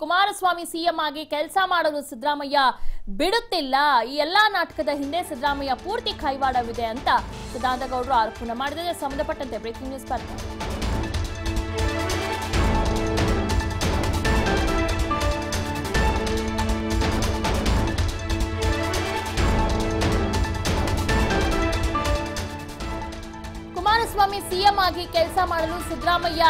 Kumaraswamy CM ಆಗಿ ಕೆಲಸ ಮಾಡಲು ಸಿದ್ದರಾಮಯ್ಯ ಬಿಡುತ್ತಿಲ್ಲ. ಈ ಎಲ್ಲಾ ನಾಟಕದ ಹಿಂದೆ ಸಿದ್ದರಾಮಯ್ಯ ಪೂರ್ತಿ ಕೈವಾಡವಿದೆ ಅಂತ ಸದಾನಂದಗೌಡರು ಆರೋಪನ ಮಾಡಿದರೆ ಸಂಬಂಧಪಟ್ಟಂತೆ ಬ್ರೇಕಿಂಗ್ ನ್ಯೂಸ್ ಬರ್ತಾರೆ ಕುಮಾರಸ್ವಾಮಿ ಸಿಎಂ ಆಗಿ ಕೆಲಸ ಮಾಡಲು ಸಿದ್ದರಾಮಯ್ಯ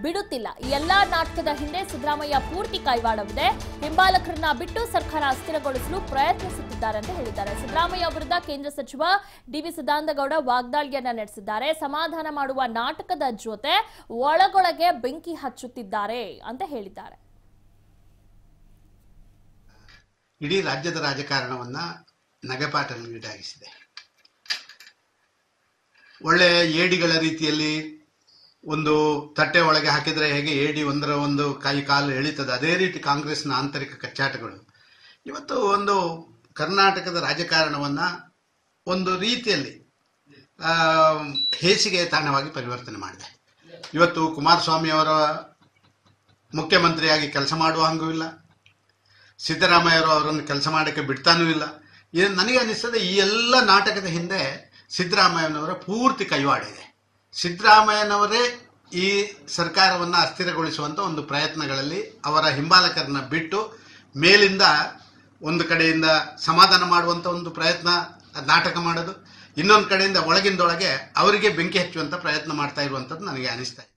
ಬಿಡುತ್ತಿಲ್ಲ. ಎಲ್ಲಾ ನಾಟಕದ ಹಿಂದೆ ಸಿದ್ದರಾಮಯ್ಯ ಪೂರ್ತಿ ಕೈವಾಡವಿದೆ. ಹಿಂಬಾಲಕರನ್ನ ಬಿಟ್ಟು ಸರ್ಕಾರ ಅಸ್ಥಿರಗೊಳಿಸಲು ಪ್ರಯತ್ನಿಸುತ್ತಿದ್ದಾರೆ ಅಂತ ಹೇಳಿದ್ದಾರೆ. ಸಿದ್ದರಾಮಯ್ಯ ವಿರುದ್ಧ ಕೇಂದ್ರ ಸಚಿವ ಡಿವಿ ಸದಾನಂದಗೌಡ ವಾಗ್ದಾಳಿಯನ್ನ ನಡೆಸಿದ್ದಾರೆ. ಸಮಾಧಾನ ಮಾಡುವ ನಾಟಕದ ಜೊತೆ ಒಳಗೊಳಗೆ ಬೆಂಕಿ ಹಚ್ಚುತ್ತಿದ್ದಾರೆ ಅಂತ ಹೇಳಿದ್ದಾರೆ. ಇಡೀ ರಾಜ್ಯದ ರಾಜಕಾರಣವನ್ನ ನಗೆಪಾಟಲೀಡಾಗಿಸಿದೆ ಒಳ್ಳೆ ಏಡಿಗಳ ರೀತಿಯಲ್ಲಿ ಒಂದು ತಟ್ಟೆ ಒಳಗೆ ಹಾಕಿದ್ರೆ ಹೇಗೆ ಏಡಿ ಒಂದರ ಒಂದು ಕೈ ಕಾಲು ಎಳಿತದೆ. ಅದೇ ರೀತಿ ಕಾಂಗ್ರೆಸ್ನ ಆಂತರಿಕ ಕಚ್ಚಾಟಗಳು. ಇವತ್ತು ಒಂದು ಕರ್ನಾಟಕದ ರಾಜಕಾರಣವನ್ನ ಒಂದು ರೀತಿಯಲ್ಲಿ ಹೇಸಿಗೆ ತಾಣವಾಗಿ ಪರಿವರ್ತನೆ ಮಾಡಿದೆ. ಇವತ್ತು ಕುಮಾರಸ್ವಾಮಿ ಅವರ ಮುಖ್ಯಮಂತ್ರಿಯಾಗಿ ಕೆಲಸ ಮಾಡುವ ಹಂಗೂ ಇಲ್ಲ. ಸಿದ್ದರಾಮಯ್ಯರು ಅವರನ್ನು ಕೆಲಸ ಮಾಡೋಕ್ಕೆ ಬಿಡ್ತಾನೂ ಇಲ್ಲ. ಇದು ನನಗೆ ಅನಿಸ್ತದೆ ಈ ಎಲ್ಲ ನಾಟಕದ ಹಿಂದೆ ಸಿದ್ದರಾಮಯ್ಯನವರ ಪೂರ್ತಿ ಕೈವಾಡ ಇದೆ. ಸಿದ್ದರಾಮಯ್ಯನವರೇ ಈ ಸರ್ಕಾರವನ್ನು ಅಸ್ಥಿರಗೊಳಿಸುವಂಥ ಒಂದು ಪ್ರಯತ್ನಗಳಲ್ಲಿ ಅವರ ಹಿಂಬಾಲಕರನ್ನ ಬಿಟ್ಟು ಮೇಲಿಂದ ಒಂದು ಕಡೆಯಿಂದ ಸಮಾಧಾನ ಮಾಡುವಂಥ ಒಂದು ಪ್ರಯತ್ನ, ನಾಟಕ ಮಾಡೋದು, ಇನ್ನೊಂದು ಕಡೆಯಿಂದ ಒಳಗಿಂದೊಳಗೆ ಅವರಿಗೆ ಬೆಂಕಿ ಹಚ್ಚುವಂಥ ಪ್ರಯತ್ನ ಮಾಡ್ತಾ ಇರುವಂಥದ್ದು ನನಗೆ ಅನಿಸ್ತಾ ಇದೆ.